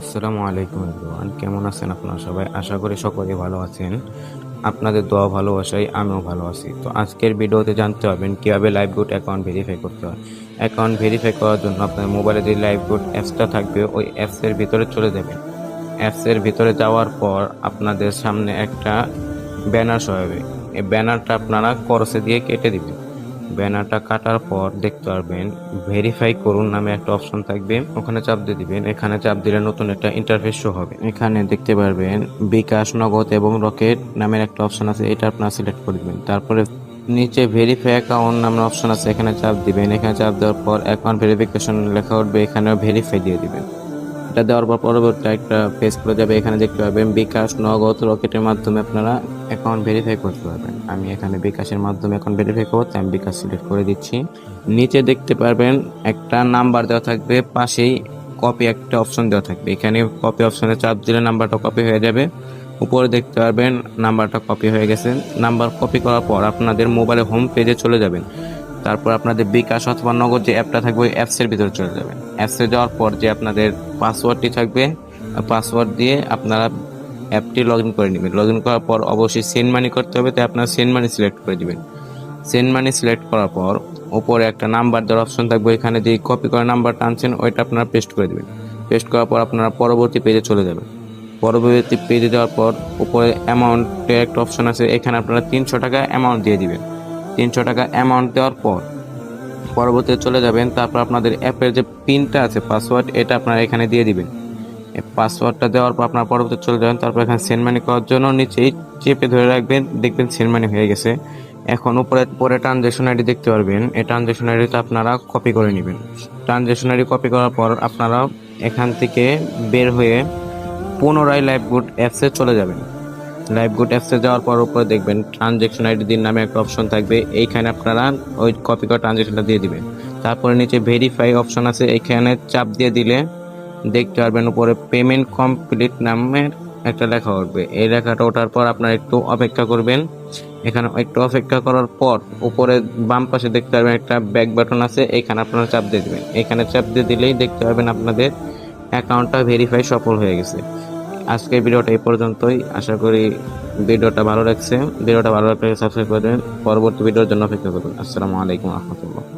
আসসালামু আলাইকুম এভরিওয়ান কেমন আছেন আপনারা সবাই? আশা করি সকলে ভালো আছেন। আপনাদের দোয়া ভালোবাসায় আমিও ভালো আছি। তো আজকের ভিডিওতে জানতে পারবেন কীভাবে লাইভ গুড অ্যাকাউন্ট ভেরিফাই করতে হয়। অ্যাকাউন্ট ভেরিফাই করার জন্য আপনার মোবাইলে যে লাইভ গুড অ্যাপসটা থাকবে, ওই অ্যাপসের ভিতরে চলে যাবেন। অ্যাপসের ভিতরে যাওয়ার পর আপনাদের সামনে একটা ব্যানার শো হবে এই ব্যানারটা আপনারা করসে দিয়ে কেটে দিবেন। ব্যানারটা কাটার পর দেখতে পারবেন ভেরিফাই করুন নামে একটা অপশন থাকবে। ওখানে চাপ দিয়ে দিবেন, এখানে চাপ দিলে নতুন একটা ইন্টারফেস শো হবে। এখানে দেখতে পারবেন, বিকাশ, নগদ এবং রকেট নামের একটা অপশন আছে, এটা আপনারা সিলেক্ট করে দিবেন। তারপরে নিচে ভেরিফাই অ্যাকাউন্ট নামের অপশন আছে, এখানে চাপ দিবেন। এখানে চাপ দেওয়ার পর অ্যাকাউন্ট ভেরিফিকেশন লেখা উঠবে এখানে ভেরিফাই দিয়ে দিবেন। এটা দেওয়ার পর পরবর্তী একটা পেজ খুলে যাবে। এখানে দেখতে পাবেন বিকাশ নগদ রকেটের মাধ্যমে আপনারা অ্যাকাউন্ট ভেরিফাই করতে পারবেন। আমি এখানে বিকাশের মাধ্যমে অ্যাকাউন্ট ভেরিফাই করতে আমি বিকাশ সিলেক্ট করে দিচ্ছি। নিচে দেখতে পারবেন একটা নাম্বার দেওয়া থাকবে, পাশেই কপি একটা অপশন দেওয়া থাকবে। এখানে কপি অপশনে চাপ দিলে নাম্বারটা কপি হয়ে যাবে। উপরে দেখতে পারবেন নাম্বারটা কপি হয়ে গেছে। নাম্বার কপি করার পর আপনাদের মোবাইলে হোম পেজে চলে যাবেন। তারপর আপনাদের বিকাশ অথবা নগদ যে অ্যাপটা থাকবে, ওই অ্যাপসের ভিতরে চলে যাবেন। অ্যাপসে যাওয়ার পর যে আপনাদের পাসওয়ার্ডটি থাকবে পাসওয়ার্ড দিয়ে আপনারা অ্যাপটি লগ ইন করে নেবেন। লগ ইন করার পর অবশ্যই সেন্ড মানি করতে হবে, তাই আপনারা সেন্ড মানি সিলেক্ট করে দিবেন। সেন্ড মানি সিলেক্ট করার পর ওপরে একটা নাম্বার দেওয়ার অপশন থাকবে এখানে যে কপি করা নাম্বারটা আনছেন, ওইটা আপনারা পেস্ট করে দিবেন। পেস্ট করার পর আপনারা পরবর্তী পেজে চলে যাবেন। পরবর্তী পেজে যাওয়ার পর উপরে অ্যামাউন্টের একটা অপশন আছে, এখানে আপনারা তিনশো টাকা অ্যামাউন্ট দিয়ে দিবেন। তিনশো টাকা অ্যামাউন্ট দেওয়ার পর পরবর্তীতে চলে যাবেন। তারপর আপনাদের অ্যাপের যে পিনটা আছে পাসওয়ার্ড এটা আপনারা এখানে দিয়ে দিবেন। পাসওয়ার্ডটা দেওয়ার পর আপনার পরবর্তীতে চলে যাবেন। তারপর এখানে সেন্ড মানি করার জন্য নিচেই চেপে ধরে রাখবেন, দেখবেন সেন্ড মানি হয়ে গেছে। এখন উপরে, পরে ট্রানজ্যাকশন আইডি দেখতে পারবেন। এই ট্রানজ্যাকশন আইডিটা আপনারা কপি করে নেবেন। ট্রানজ্যাকশন আইডি কপি করার পর আপনারা এখান থেকে বের হয়ে পুনরায় লাইভ গুড অ্যাপসে চলে যাবেন। লাইভ গুড অ্যাপসে যাওয়ার পর উপরে দেখবেন ট্রানজ্যাকশন আইডি দিন নামে একটা অপশন থাকবে। এইখানে আপনারা ওই কপি করা ট্রানজ্যাকশনটা দিয়ে দিবেন। তারপরে নিচে ভেরিফাই অপশন আছে। এইখানে চাপ দিয়ে দিলে দেখতে পারবেন উপরে পেমেন্ট কমপ্লিট নামের একটা লেখা উঠবে। এই লেখাটা ওঠার পর আপনারা একটু অপেক্ষা করবেন। এখানে একটু অপেক্ষা করার পর উপরে বাম পাশে দেখতে পারবেন একটা ব্যাক বাটন আছে। এখানে আপনারা চাপ দিয়ে দেবেন। এখানে চাপ দিয়ে দিলেই দেখতে পারবেন আপনাদের অ্যাকাউন্টটা ভেরিফাই সফল হয়ে গেছে। আজকের ভিডিওটা এই পর্যন্তই। আশা করি ভিডিওটা ভালো লাগছে। ভিডিওটা ভালো লাগলে সাবস্ক্রাইব করে দেবেন। পরবর্তী ভিডিওর জন্য অপেক্ষা করুন। আসসালামু আলাইকুম রহমতুল্লাহ।